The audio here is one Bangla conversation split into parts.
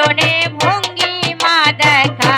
নয়নে ভঙ্গিমা দেখা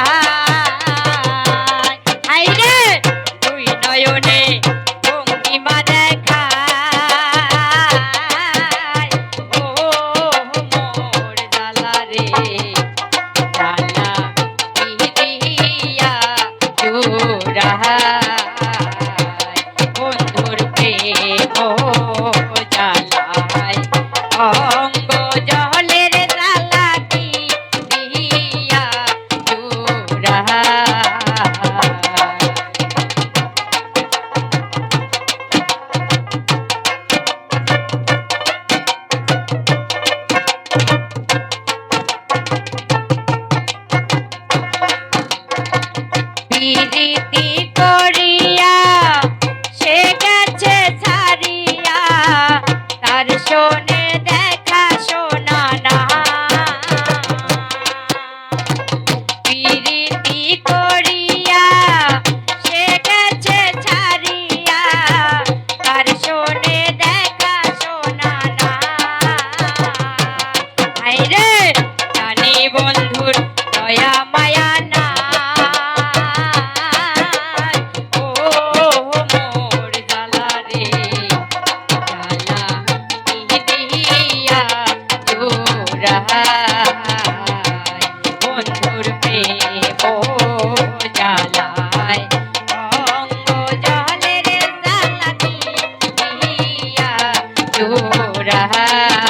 তার শোনে দেখা रहा